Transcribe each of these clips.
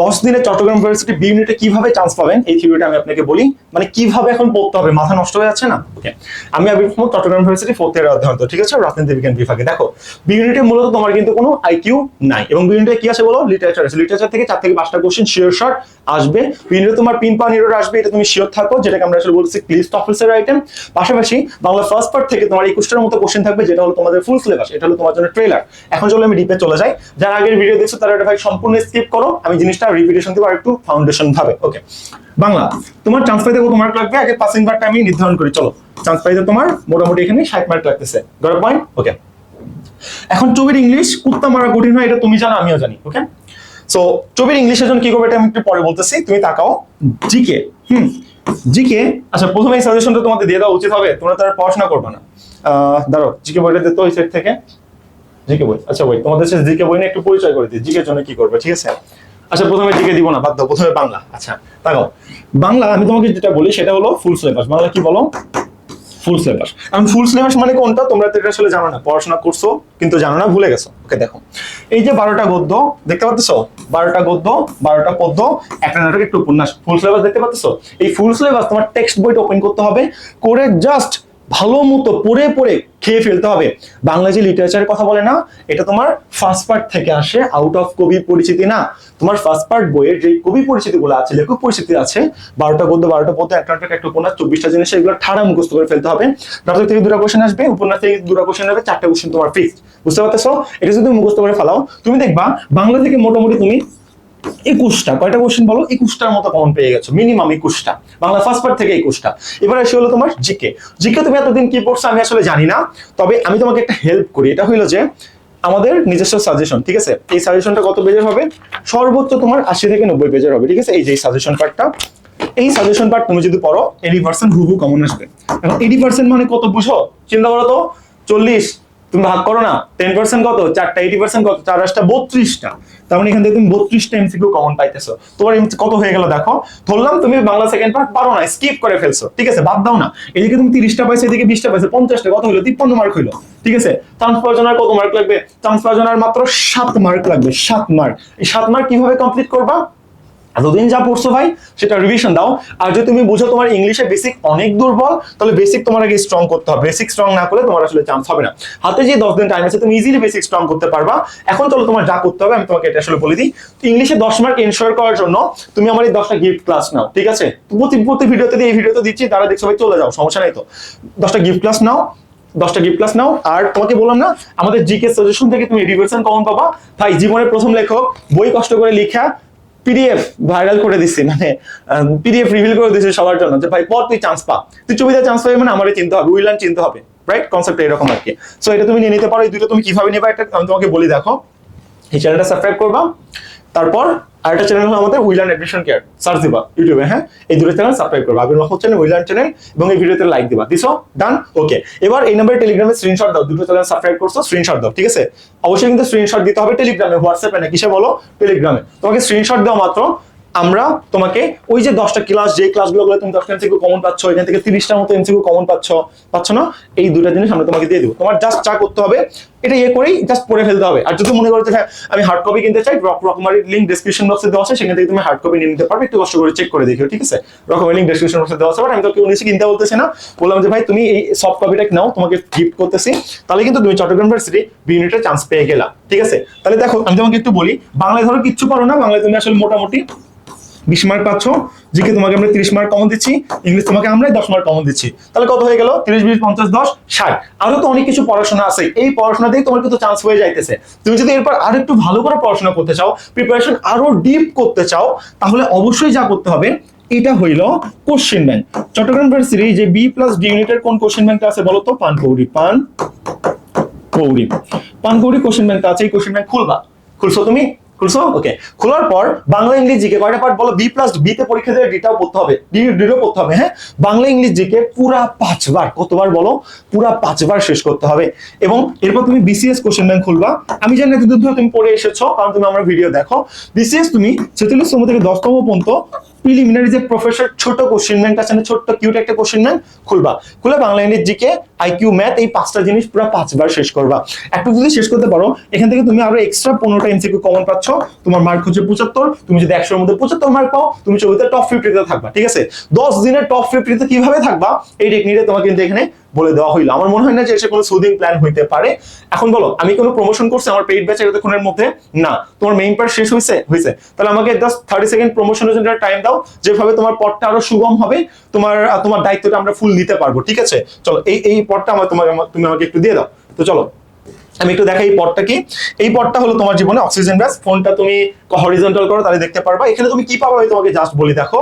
দশ দিনে Chittagong university B ইউনিটে কীভাবে চান্স পাবেন? এই থিওরিটা আমি আপনাকে বলি। মানে কীভাবে এখন পড়তে হবে? মাথা নষ্ট হয়ে যাচ্ছে না? ওকে আমি Abir Mohammad, Chittagong university fourth year অধ্যয়ন ঠিক আছে? রাজনীতি বিজ্ঞান বিভাগে। দেখো বি ইউনিটে মূলত তোমার কিন্তু কোনো আইকিউ নাই। এবং বি ইউনিটে কি আছে বলো? লিটারেচার আছে। লিটারেচার থেকে চার থেকে পাঁচটা কোশ্চেন শিওর শর্ট আসবে। বি ইউনিটে তোমার পিন পান এরর আসবে, এটা তুমি শিওর থাকো, যেটাকে আমরা আসলে বলছি লিস্ট অফিসের আইটেম পাশাপাশি বাংলা ফার্স্ট পার্ট থেকে তোমার একুশটার মতো কোশ্চেন থাকবে, যেটা হলো তোমাদের ফুল সিলেবাস এটা হলো তোমার জন্য ট্রেলার এখন চলো আমি ডিপে চলে যাই। যারা আগের ভিডিও দেখছ, তারা এটা ভাই সম্পূর্ণ স্কিপ করো। আমি জিনিসটা রিপিটেশন দিব আর একটু ফাউন্ডেশন ভাবে ওকে বাংলা, তোমার চান্স পাইতে কত মার্ক লাগবে? আগে পাসিং মার্কটা আমি নির্ধারণ করি, চলো। চান্স পাইতে তোমার মোটামুটি এখানে ষাট মার্ক লাগতেছে। গড় পয়েন্ট ওকে এখন চবির ইংলিশ কুত্তা মারা কঠিন হয়, এটা তুমি জানো, আমিও জানি ওকে সো চবির ইংলিশের জন্য কি করবে এটা আমি একটু পরে বলতেছি, তুমি তাকাও। জিকে হুম জিকে আচ্ছা প্রথমে এই সাজেশনটা তোমাদের দিয়ে দেওয়া উচিত হবে, তোমরা তার পড়াশোনা করবে না। দাঁড়াও জিকে বইটা দিতে ওই সাইড থেকে। জিকে বই আচ্ছা বই তোমাদের সাথে জিকে বই নিয়ে একটু পরিচয় করে দিই জিকের জন্য কি করবে, ঠিক আছে? আচ্ছা প্রথমে জিকে দিব না দাও, প্রথমে বাংলা। আচ্ছা তাকাও। বাংলা, আমি তোমাকে যেটা বলি সেটা হলো ফুল সিলেবাস বাংলা কি বলো? ফুল সিলেবাস আমি ফুল সিলেবাস মানে কোনটা? তোমরা তো এটা আসলে জানো না। পড়াশোনা করছ, কিন্তু জানো না, ভুলে গেছো। ওকে, দেখো। এই যে বারোটা গদ্য, দেখতে পাচ্ছ? বারোটা গদ্য, বারোটা পদ্য, একটা নাটক, একটু উপন্যাস। ফুল সিলেবাস দেখতে পাচ্ছ? এই ফুল সিলেবাস তোমার টেক্সট বইটা ওপেন করতে হবে। করে জাস্ট ভালো মতো পড়ে পড়ে খেয়ে ফেলতে হবে। বাংলা লিটারেচারের কথা বলে না, এটা তোমার ফার্স্ট পার্ট থেকে আসে আউট অফ কবি পরিচিতি না। তোমার ফার্স্ট পার্ট বইয়ের যে কবি পরিচিতি গুলো আছে, লেখক পরিচিতি আছে, বারোটা গদ্য বারোটা পদ্য, একটা একটা উপন্যাস, চব্বিশটা জিনিস, এগুলো ঠাড়া মুখস্থ করে ফেলতে হবে। নাটক থেকে দুটা কোশ্চেন আসবে, উপন্যাস থেকে দুটা কোশ্চেন আসবে, চারটা কোশ্চেন তোমার ফিক্সড বুঝতে পারতেছো? এটা যদি মুখস্থ করে ফেলাও, তুমি দেখবা, বাংলা থেকে মোটামুটি তুমি একুশটা, কয়টা কোশ্চেন বলো? একুশটার মতো কমন পেয়ে গেছো মিনিমাম একুশটা। বাংলা ফার্স্ট পার্ট থেকে একুশটা। এবার আসে হলো তোমার জিকে জিকে তুমি এতদিন কি পড়ছো আমি আসলে জানি না, তবে আমি তোমাকে একটা হেল্প করি। এটা হইল যে, আমাদের নিজস্ব সাজেশন ঠিক আছে? এই সাজেশনটা কত পেজের হবে? সর্বোচ্চ তোমার আশি থেকে নব্বই পেজের হবে, ঠিক আছে? এই যে সাজেশন পার্টটা এই সাজেশন পার্ট তুমি যদি পড়ো এইটি পার্সেন্ট হুবু কমন আসবে। এখন এইটি পার্সেন্ট মানে কত বুঝো? চিন্তা করো তো, চল্লিশ তুমি ভাগ করো না টেন পার্সেন্ট কত? চারটা এইটি পার্সেন্ট কত? চার আসটা, বত্রিশটা। তার মানে এখান থেকে তুমি বত্রিশটা এমসিকিউ কমন পাইতেছো। তোমার MC কত হয়ে গেল দেখো? ধরলাম তুমি বাংলা সেকেন্ড পার্ট পারো না স্কিপ করে ফেলছো। ঠিক আছে, বাদ দাও না। এদিকে তুমি তিরিশটা পাইছো, এদিকে বিশটা পাইছো, পঞ্চাশটা, কত হলো? তিপ্পান্ন মার্ক হইল ঠিক আছে? চান্স পাওয়ার কত মার্ক লাগবে? চান্স পাওয়ার মাত্র সাত মার্ক লাগবে, সাত মার্ক এই সাত মার্ক কীভাবে কমপ্লিট করবা? এতদিন যা পড়ছো ভাই, সেটা রিভিশন দাও। আর যদি তুমি বুঝো তোমার ইংলিশে বেসিক অনেক দুর্বল, তাহলে বেসিক তোমার আগে স্ট্রং করতে হবে। বেসিক স্ট্রং না করলে তোমার আসলে চান্স হবে না। হাতে যে দশ দিন টাইম আছে, তুমি ইজিলি বেসিক স্ট্রং করতে পারবা। এখন চলো তোমার যা করতে হবে, আমি তোমাকে এটা আসলে বলে দিই। ইংলিশে দশ মার্ক এনশোর করার জন্য তুমি আমার এই দশটা গিফট ক্লাস নাও, ঠিক আছে? প্রতি প্রতি ভিডিওতে দিয়ে এই ভিডিওতে দিচ্ছি তারা দেখছ ভাই চলে যাও, সমস্যা নাই তো। দশটা গিফট ক্লাস নাও, দশটা গিফট ক্লাস নাও। আর তোমাকে বললাম না, আমাদের জিকে সাজেশন থেকে তুমি রিভার্সন কমন পাবা? ভাই, জীবনের প্রথম লেখক, বই কষ্ট করে লেখা পিডিএফ ভাইরাল করে দিচ্ছি মানে পিডিএফ রিভিল করে দিচ্ছি সবার জন্য যে, ভাই, পর তুই চান্স পা। তুই ছবিতে চান্স পাবি মানে আমারে চিনতে হবে, উইলান চিনতে হবে রাইট কনসেপ্ট এরকম আর কি। সো এটা তুমি নিয়ে নিতে পারো, এই দুটো তুমি কীভাবে নেবা, এটা আমি তোমাকে বলি, দেখো। এই চ্যানেলটা সাবস্ক্রাইব করবা, তারপর আরেকটা চ্যানেল হলো আমাদের উইলান এডমিশন কেয়ার সার্চ দিবা ইউটিউবে হ্যাঁ? এই দুটো চ্যানেল সাবস্ক্রাইব করবা। আবির মাহমুদ চ্যানেল উইলান চ্যানেল এবং এই ভিডিওতে লাইক দিবা। দিছো? ডান ওকে এবার এই নাম্বারে টেলিগ্রামে স্ক্রিনশট দাও। দুটো চ্যানেল সাবস্ক্রাইব করছ স্ক্রিনশট দাও, ঠিক আছে? অবশ্যই কিন্তু স্ক্রিনশট দিতে হবে টেলিগ্রামে হোয়াটসঅ্যাপে না, কিসে বলো? টেলিগ্রামে তোমাকে স্ক্রিনশট দেওয়া মাত্র আমরা তোমাকে ওই যে দশটা ক্লাস যে ক্লাসগুলো গুলো তুমি দশটা এমসিকিউ কমন পাচ্ছ, এখান থেকে তিরিশটার মতো এমসিকিউ কমন পাচ্ছ পাচ্ছ না? এই দুটা জিনিস আমরা তোমাকে দিয়ে দেবো। তোমার জাস্ট চা করতে হবে, এটা ইয়ে করেই জাস্ট পড়ে ফেলতে হবে। আর যদি মনে করো যে হ্যাঁ আমি হার্ড কপি কিনতে চাই রক রকমারি লিঙ্ক ডেসক্রিপশন বক্সে দেওয়া আছে, সেখান থেকে তুমি হার্ড কপি নিয়ে নিতে পারবে। একটু কষ্ট করে চেক করে দেখিও, ঠিক আছে? রকমের লিঙ্ক ডেসক্রিপশন বক্সে দেওয়া আছে বাট আমি তো কেউ নিচে কিনতে বলতেছি না। বললাম যে, ভাই, তুমি এই সফট কপিটা নাও, তোমাকে গিফট করতেছি। তাহলে কিন্তু তুমি চট্টগ্রাম ইউনিভার্সিটি বি ইউনিটের চান্স পেয়ে গেলা, ঠিক আছে? তাহলে দেখো, আমি তোমাকে একটু বলি, বাংলায় ধরো কিচ্ছু পারো না, বাংলায় তুমি আসলে মোটামুটি বিশ মার্ক পাচ্ছ জিকে তোমাকে আমরা তিরিশ মার্ক কমন দিচ্ছি ইংলিশ তোমাকে আমরাই দশ মার্ক কমন দিচ্ছি। তাহলে কত হয়ে গেল? তিরিশ, বিশ, পঞ্চাশ, দশ, ষাট। আরও তো অনেক কিছু পড়াশোনা আছে। এই পড়াশোনা দিয়ে তোমার কিন্তু চান্স হয়ে যাইতেছে। তুমি যদি এরপর আরও একটু ভালো করে পড়াশোনা করতে চাও প্রিপারেশন আরও ডিপ করতে চাও, তাহলে অবশ্যই যা করতে হবে, এটা হইল কোশ্চেন ব্যাংক চট্টগ্রাম ইউনিভার্সিটি যে বি প্লাস ডি ইউনিটের কোন কোশ্চেন ব্যাংকটা আছে বলো তো? পানকৌড়ি পান কৌড়ি পানকৌড়ি কোশ্চেন ব্যাংকটা আছে, এই কোশ্চেন ব্যাংক খুলবা। খুলছো তুমি? খুলছো? ওকে খোলার পর বাংলা, ইংলিশ জিকে কয়টা পার্ট বলো? বি প্লাস পরীক্ষা ডিটাও পড়তে হবে। পড়তে হবে হ্যাঁ? বাংলা, ইংলিশ জিকে পুরা পাঁচবার, কতবার বলো? পুরা পাঁচবার শেষ করতে হবে। এবং এরপর তুমি বিসিএস কোশ্চেন ব্যাংক খুলবা। আমি জানি না যতদূর তুমি পড়ে এসেছ, কারণ তুমি আমার ভিডিও দেখো। বিসিএস তুমি ছেচল্লিশতম থেকে দশতম পর্যন্ত প্রিলিমিনারি যে প্রফেসর ছোট কোশ্চেন ব্যাংক আছে না, ছোট্ট কিউট একটা কোশ্চেন ব্যাংক খুলবা। খুলে বাংলা ইংরেজি জিকে আইকিউ ম্যাথ এই পাঁচটা জিনিস পুরো পাঁচবার শেষ করবা। একটু যদি শেষ করতে পারো, এখান থেকে তুমি আরও এক্সট্রা পনেরোটা এমসিকিউ কমন পাচ্ছ। তোমার মার্ক হচ্ছে পঁচাত্তর, তুমি যদি একশোর মধ্যে পঁচাত্তর মার্ক পাও, তুমি ছবিতে টপ ফিফটিতে থাকবা, ঠিক আছে? দশ দিনের টপ ফিফটিতে কীভাবে থাকবা, এই টেকনিকটা তোমাকে কিন্তু এখানে বলে দেওয়া হইল। আমার মনে হয় না যে এসে কোনো সুদিং প্ল্যান হইতে পারে। এখন বলো, আমি কোনো প্রমোশন করছি, আমার পেইড ব্যাচ এতক্ষণের মধ্যে? না। তোমার মেইন পার্ট শেষ হয়েছে হয়েছে তাহলে আমাকে জাস্ট থার্টি সেকেন্ড প্রমোশনের জন্য টাইম দাও, যেভাবে তোমার পথটা আরও সুগম হবে, তোমার তোমার দায়িত্বটা আমরা ফুল নিতে পারব, ঠিক আছে? চলো, এই এই পথটা আমার তোমার তুমি আমাকে একটু দিয়ে দাও। তো চলো, আমি একটু দেখাই এই পথটা কি। এই পথটা হলো তোমার জীবনে অক্সিজেন গ্যাস ফোনটা তুমি হরিজন্টাল করো, তাহলে দেখতে পারবা। এখানে তুমি কি পাবা তোমাকে জাস্ট বলি, দেখো।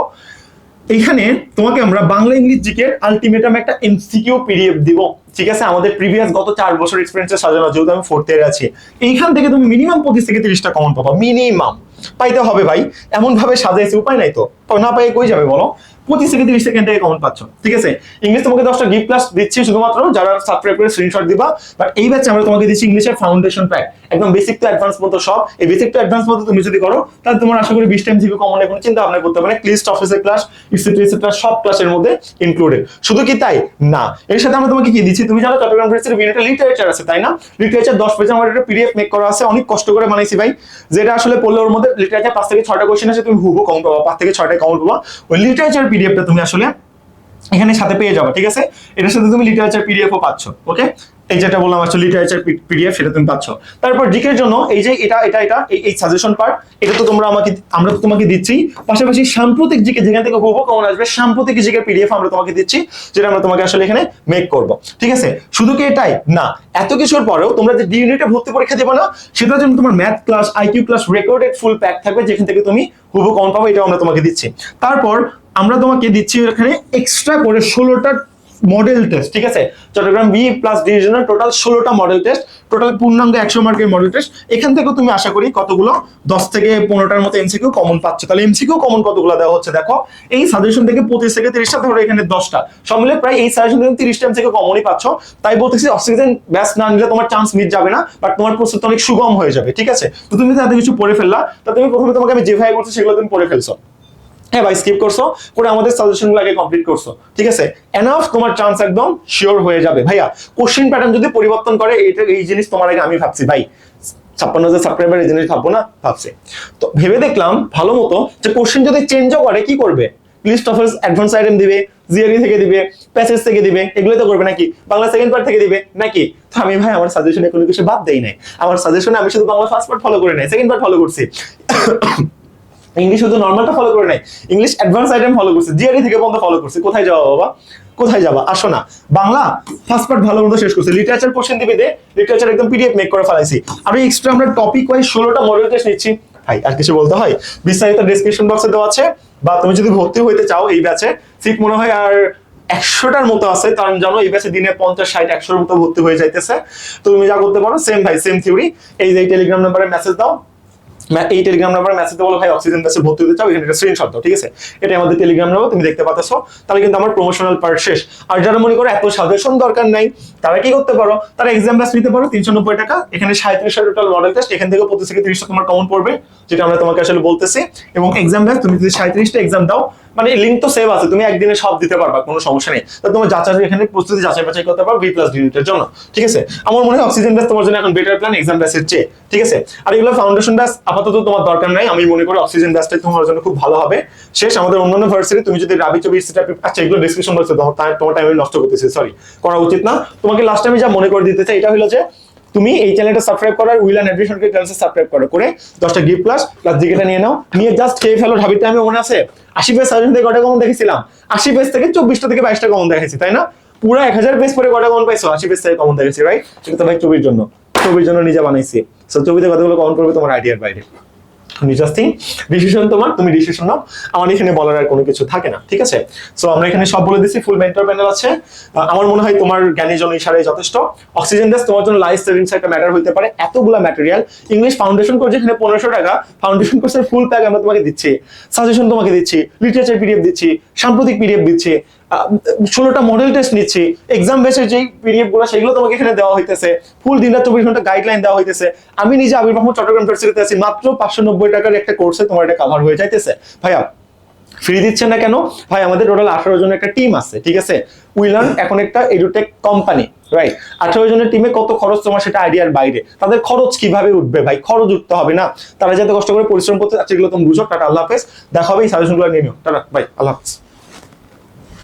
এইখানে তোমাকে আমরা বাংলা ইংলিশ জিকে আলটিমেটাম একটা এমসিকিউ পিডিএফ দিব। ঠিক আছে? আমাদের প্রিভিয়াস গত চার বছর এক্সপিরিয়েন্সে সাজানো, যেহেতু আমি ফোর্থ ইয়ারে আছি। এইখান থেকে তুমি মিনিমাম পঁচিশ থেকে তিরিশটা কমন পাবা। মিনিমাম পাইতে হবে ভাই। এমন ভাবে সাজাইছে, উপায় নাই তো। না পাই কই যাবে বলো? পঁচিশ থেকে তিরিশ সেকেন্ড থেকে কমন পাচ্ছ। ঠিক আছে? ইংলিশ তোমাকে দশটা গিফট ক্লাস দিচ্ছি শুধুমাত্র, যারা সাবস্ক্রাইব করে স্ক্রিনশট দিবা বাট এই ব্যাচে আমরা তোমাকে দিচ্ছি ইংলিশের ফাউন্ডেশন প্যাক একদম বেসিক টু অ্যাডভান্স মতো সব। এই বেসিক টু অ্যাডভান্স মতো তুমি যদি করো, তাহলে তোমার আশা করি বিশ টাইম থেকে কমন কোনো চিন্তা ভাবনা করতে পারে ক্লিস্ট অফিসের ক্লাস সব ক্লাসের মধ্যে ইনক্লুডেড শুধু কি তাই? না। এর সাথে আমরা তোমাকে কি দিচ্ছি? তুমি জানো চট্টগ্রাম ইউনিভার্সিটির বিনেটা লিটারেচার আছে, তাই না? লিটারেচার দশ পেজে আমার একটা পিডিএফ মেক করা আছে। অনেক কষ্ট করে বানাইছি ভাই। যেটা আসলে পড়লে ওর মধ্যে লিটারেচার পাঁচ থেকে ছয়টা কোশ্চেন আছে তুমি হুবু কমন পাবা। পাঁচ থেকে ছয়টা কমন পাবা। ওই লিটারেচার পিডিএফটা তুমি আসলে এখানে সাথে পেয়ে যাবে, ঠিক আছে? এটার সাথে তুমি লিটারেচার পিডিএফও পাচ্ছ ওকে এই যেটা বললাম আসলে লিটারেচার পিডিএফ সেটা তুমি পাচ্ছ। তারপর জিকের জন্য এই যে এটা এটা এটা, এই সাজেশন পার্ট এটা তো তোমরা আমাকে আমরা তো তোমাকে দিচ্ছি। পাশাপাশি সাম্প্রতিক জিকে যেখান থেকে হুবহু কমন আসবে, সাম্প্রতিক জিকের পিডিএফ আমরা তোমাকে দিচ্ছি, যেটা আমরা তোমাকে আসলে এখানে মেক করব, ঠিক আছে? শুধু কি এটাই? না, এত কিছুর পরেও তোমরা যে ডি ইউনিটে ভর্তি পরীক্ষা দেবে না, সেটার জন্য তোমার math class IQ class recorded full pack থাকবে, যেখান থেকে তুমি হুবহু কমন পাবো, এটাও আমরা তোমাকে দিচ্ছি। তারপর আমরা তোমাকে দিচ্ছি এখানে এক্সট্রা করে ষোলোটা মডেল টেস্ট ঠিক আছে? Chittagong B plus divisional total ষোলোটা মডেল টেস্ট টোটাল পূর্ণাঙ্গ একশো মার্কের মডেল টেস্ট এখান থেকে তুমি আশা করি কতগুলো? দশ থেকে পনেরোটার মতো এমসিকিউ কমন পাচ্ছ। তাহলে এমসিকিউ কমন কতগুলো দেওয়া হচ্ছে দেখো? এই সাজেশন থেকে পঁচিশ থেকে তিরিশটা ধরো এখানে দশটা। সব মিলে প্রায় এই সাজেশন থেকে তিরিশটা এমসিকিউ কমনই পাচ্ছ। তাই বলতেছি অক্সিজেন ব্যাস না নিলে তোমার চান্স মিট যাবে না বাট তোমার প্রস্তুতি অনেক সুগম হয়ে যাবে, ঠিক আছে? তো তুমি তাতে কিছু পড়ে ফেললা। তা তুমি প্রথমে তোমাকে আমি যেভাবে বলছি সেগুলো তুমি পড়ে ফেলছো। হ্যাঁ ভাই স্কিপ করছ? করে আমাদের সাজেশনগুলো আগে কমপ্লিট করছ। ঠিক আছে? এনাফ তোমার চান্স একদম শিওর হয়ে যাবে। ভাইয়া কোশ্চেন প্যাটার্ন যদি পরিবর্তন করে এটা এই জিনিস তোমার আগে আমি ভাবছি। ভাই, ছাপ্পান্ন হাজার সাবস্ক্রাইবার এই জিনিস ভাববো না? ভাবছি। তো ভেবে দেখলাম, ভালো মতো, যে কোশ্চেন যদি চেঞ্জও করে, কি করবে? লিস্ট অফ অ্যাডভান্স আইটেম দিবে জিআরই থেকে দিবে প্যাসেজ থেকে দিবে, এগুলো তো করবে নাকি? বাংলা সেকেন্ড পার্ট থেকে দিবে, নাকি? তো আমি ভাই, আমার সাজেশনে কোনো কিছু বাদ দেই নাই। আমার সাজেশনে আমি শুধু বাংলা ফার্স্ট পার্ট ফলো করে নাই সেকেন্ড পার্ট ফলো করছি। ইংলিশ শুধু নর্মালটা ফলো করে নাই ইংলিশ অ্যাডভান্স আইটেম ফলো করছে জিআরই থেকে পর্যন্ত ফলো করছে। কোথায় যাওয়া বাবা? কোথায় যাবা? আসো না। বাংলা ফার্স্ট পার্ট ভালো মতো শেষ করছে। লিটারেচার কোশ্চেন দিবি দে লিটারেচার একদম পিডিএফ মেক করে ফেলাইছি। আর এক্সট্রা আমরা টপিক ওয়াইজ ষোলোটা মডেল টেস্ট নিচ্ছি। ভাই, আর কিছু বলতে হয়? বিস্তারিত ডেসক্রিপশন বক্সে দেওয়া আছে, বা তুমি যদি ভর্তি হইতে চাও এই ব্যাচে সিট মনে হয় আর একশোটার মতো আছে, কারণ জানো এই ব্যাচে দিনে পঞ্চাশ, ষাট, একশোর মতো ভর্তি হয়ে যাইতেছে। তুমি যা করতে পারো সেম ভাই সেম থিওরি এই যে টেলিগ্রাম নাম্বারে মেসেজ দাও। এই টেলিগ্রাম নাম্বারে মেসেজ বলো, ভাই অক্সিজেন ব্যাচে ভর্তি হতে চাও, এখানে স্ক্রিনশট দাও, ঠিক আছে? এটা আমাদের টেলিগ্রাম নাম্বার তুমি দেখতে পাচ্ছ। তাহলে কিন্তু আমার প্রমোশনাল পার্ট শেষ। আর যারা মনে করো এত সাজেশন দরকার নাই, তারা কি করতে পারো? তারা এক্সাম ব্যাচ নিতে পারো, তিনশো নব্বই টাকা। এখানে সাঁত্রিশটা টোটাল মডেল টেস্ট এখান থেকে পঁচিশ থেকে তিরিশটা তোমার কমন পড়বে, যেটা আমরা তোমাকে আসলে বলতেছি। এবং এক্সাম ব্যাচ তুমি যদি সাঁত্রিশটা এক্সাম দাও মানে লিঙ্ক তো সেভ আছে, তুমি একদিনে সব দিতে পারবা, কোনো সমস্যা নেই। তো তোমার যাচাই এখানে প্রস্তুতি যাচাই বাছাই করতে পারো বি প্লাস ডিউনিটের জন্য, ঠিক আছে? আমার মনে হয় অক্সিজেন ব্যাচ তোমার জন্য এখন বেটার প্ল্যান এক্সাম ব্যাচের চেয়ে, ঠিক আছে? আর এগুলো ফাউন্ডেশন ব্যাচ আপাতত তোমার দরকার নাই, আমি মনে করি অক্সিজেন ব্যাচটাই তোমার জন্য খুব ভালো হবে। শেষ, আমাদের অন্যান্য ভার্সিটি তুমি যদি রাবি চবি আচ্ছা এগুলো ডিসক্রিপশন বলছে তোমার টাইম নষ্ট করতেছি সরি করা উচিত না। তোমাকে লাস্ট টাইমে যা মনে করে দিতে চাই, এটা হলো যে তুমি এই চ্যানেলটা সাবস্ক্রাইব করো আর উইল অ্যান্ড এডুকেশনকে চ্যানেলটা সাবস্ক্রাইব করো, করে দশটা গিফট প্লাস প্লাস জিকেটা নিয়ে নাও, নিয়ে জাস্ট খেয়ে ফেলো, ঢাবির টাইমে মনে আছে? আশি পেজ সাজেশন থেকে কটা কমন দেখেছিলাম? আশি পেজ থেকে চব্বিশটা থেকে বাইশটা কমন দেখেছি, তাই না? পুরো এক হাজার পেজ পরে কটা কমন পাইছো? আশি পেজ থেকে কমন দেখেছি রাইট সেটা তোমার ছবির জন্য ছবির জন্য নিজে বানাইছি। সো ছবিতে কতগুলো কমন করবে তোমার আইডিয়ার বাইরে। থিং ডিসিশন তোমার, তুমি ডিসিশন নাও। আমার এখানে বলার আর কোনো কিছু থাকে না, ঠিক আছে? সো আমরা এখানে সব বলে দিচ্ছি ফুল মেন্টর প্যানেল আছে। আমার মনে হয় তোমার জ্ঞানী জন ইশারাই যথেষ্ট। অক্সিজেন গ্যাস তোমার জন্য লাইফ সেভিংস একটা ম্যাটার হতে পারে। এতগুলা ম্যাটেরিয়াল ইংলিশ ফাউন্ডেশন কোর্স যেখানে পনেরোশো টাকা ফাউন্ডেশন কোর্সের ফুল প্যাক আমরা তোমাকে দিচ্ছি। সাজেশন তোমাকে দিচ্ছি। লিটারেচার পিডিএফ দিচ্ছি। সাম্প্রতিক পিডিএফ দিচ্ছি। ষোলোটা মডেল টেস্ট নিচ্ছি এক্সাম বেসের যেই পিডিএফগুলো, সেগুলো তোমাকে এখানে দেওয়া হইতেছে। ফুল দিন রাত চব্বিশ ঘণ্টা গাইডলাইন দেওয়া হইতেছে। আমি নিজে আবির মাহমুদ, চট্টগ্রাম ইউনিভার্সিটিতে আছি, মাত্র পাঁচশো নব্বই টাকার একটা কোর্সে তোমার এটা কাভার হয়ে যাইতেছে। ভাইয়া ফ্রি দিচ্ছে না কেন? ভাই, আমাদের টোটাল আঠারো জনের একটা টিম আছে, ঠিক আছে? উইলার্ন এখন একটা এডুটেক কোম্পানি রাইট আঠারো জনের টিমে কত খরচ তোমার সেটা আইডিয়ার বাইরে। তাদের খরচ কীভাবে উঠবে ভাই? খরচ উঠতে হবে না। তারা যাতে কষ্ট করে পরিশ্রম করতে এগুলো তুমি বুঝো। টাটা, আল্লাহ হাফেজ। দেখা হবে, এই সাজেশনগুলো নিয়ে নিও। টাটা ভাই আল্লাহ হাফেজ।